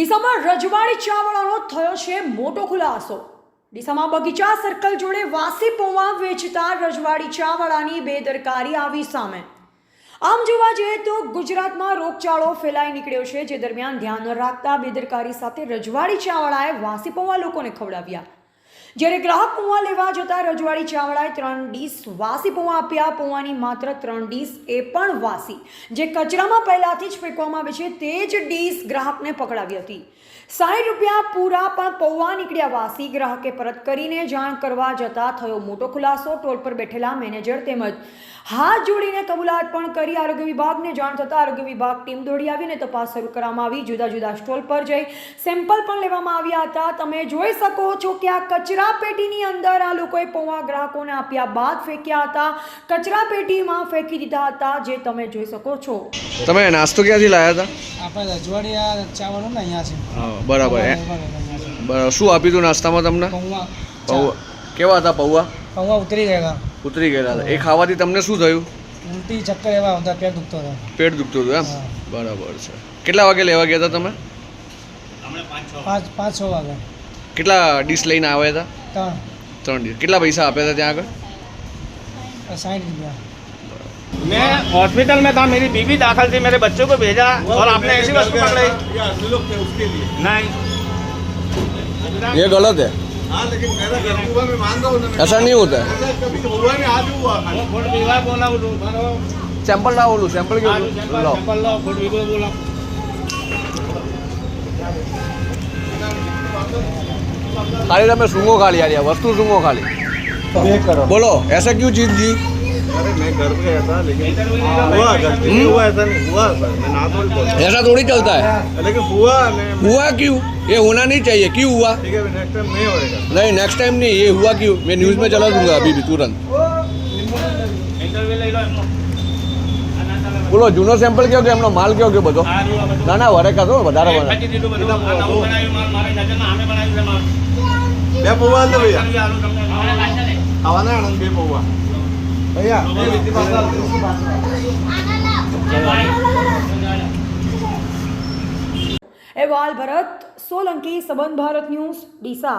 ડીસામાં રજવાડી ચાવડાનો થયો છે મોટો ખુલાસો. ડીસામાં બગીચા સર્કલ જોડે વાસી પૌવા વેચતા રજવાડી ચાવડાની બેદરકારી આવી સામે. આમ જોવા જઈએ તો ગુજરાતમાં રોગચાળો ફેલાઈ નીકળ્યો છે, જે દરમિયાન ધ્યાન રાખતા બેદરકારી સાથે રજવાડી ચાવડાએ વાસી પૌવા લોકોને ખવડાવ્યા. જ્યારે ગ્રાહક પૌવા લેવા જતા રજવાડી ચાવડાએ ત્રણ ડીશ વાસી પૌવા આપ્યા. પૌવાની માત્ર ત્રણ ડીશ એ પણ વાસી. જે કચરામાં પહેલાથી જ ફેંકવામાં આવે છે તે જ ડીશ ગ્રાહકને પકડાવી હતી. સાઠ રૂપિયા પૂરા પણ પૌવા નીકળ્યા વાસી. ગ્રાહકે પરત કરીને જાણ કરવા જતાં થયો મોટો ખુલાસો. ટોલ પર બેઠેલા મેનેજર તેમજ હાથ જોડીને કબૂલાત પણ કરી આરોગ્ય વિભાગને જાણ થતાં આરોગ્ય વિભાગ ટીમ દોડી આવીને તપાસ શરૂ કરવામાં આવી. જુદા જુદા સ્ટોલ પર જઈ સેમ્પલ પણ લેવામાં આવ્યા હતા. તમે જોઈ શકો છો કે આ કચરા પેટીની અંદર આ લોકોએ પૌવા ગ્રાહકોને આપ્યા બાદ ફેંક્યા હતા. કચરા પેટીમાં ફેંકી દીધા હતા જે તમે જોઈ શકો છો. તમે નાસ્તો ક્યાંથી લાવ્યા હતા? આપણે રજવાડિયા ચાવડો ને અહીંયા છે. હા, બરાબર બરાબર શું આપ્યું હતું નાસ્તામાં તમને? પૌવા પૌવા. કેવા હતા પૌવા? પૌવા ઉતરી ગયેલા. ઉતરી ગયેલા હતા. એ ખાવાથી તમને શું થયું? ઉલટી ચક્કર એવા હતા પેટ દુખતો હતો. પેટ દુખતું હતું એમ? બરાબર છે. કેટલા વાગે લેવા ગયા હતા તમે? પાંચ પાંચ છ વાગે. કેટલા ડીશ લઈને આવ્યા હતા ત્રણ ત્રણ ડીશ કેટલા પૈસા આપ્યા હતા ત્યાં આગળ સાઠ રૂપિયા मैं हॉस्पिटल में था मेरी बीवी दाखिल थी मेरे बच्चों को भेजा और आपने ऐसी वस्तु पकड़ाई नहीं ये गलत है हाँ लेकिन मेरा घर हुआ मैं मान रहा हूँ ना ऐसा नहीं होता है मैं कभी हुआ नहीं आज हुआ वो फूड विभाग बोला बोलो સેમ્પલ લાવો ઓલું સેમ્પલ आलू सैंपल લાવો सैंपल लो फूड विभाग बोला ખાલી તમે સૂંગો ખાલી યાર વસ્તુ સૂંગો ખાલી બોલો ऐसा क्यों चीज दी अरे मैं घर पे गया था लेकिन हुआ गलती से हुआ ऐसा नहीं हुआ सर मैं ना थोड़ी बोल ऐसा थोड़ी चलता है लेकिन हुआ मैं हुआ क्यों ये होना नहीं चाहिए क्यों हुआ ठीक है नेक्स्ट टाइम नहीं होएगा नहीं नेक्स्ट टाइम नहीं ये हुआ क्यों मैं न्यूज़ में चला दूंगा अभी भी तुरंत બોલો જૂનો સેમ્પલ કયો કે એમનો માલ કયો કે બધો. ના ના વરે કાતો વધારે એ વરે. બે પૌવા ખાવાના આનંદ બે પૌવા. અહેવાલ ભરત સોલંકી સંબંધ ભારત ન્યૂઝ ડીસા.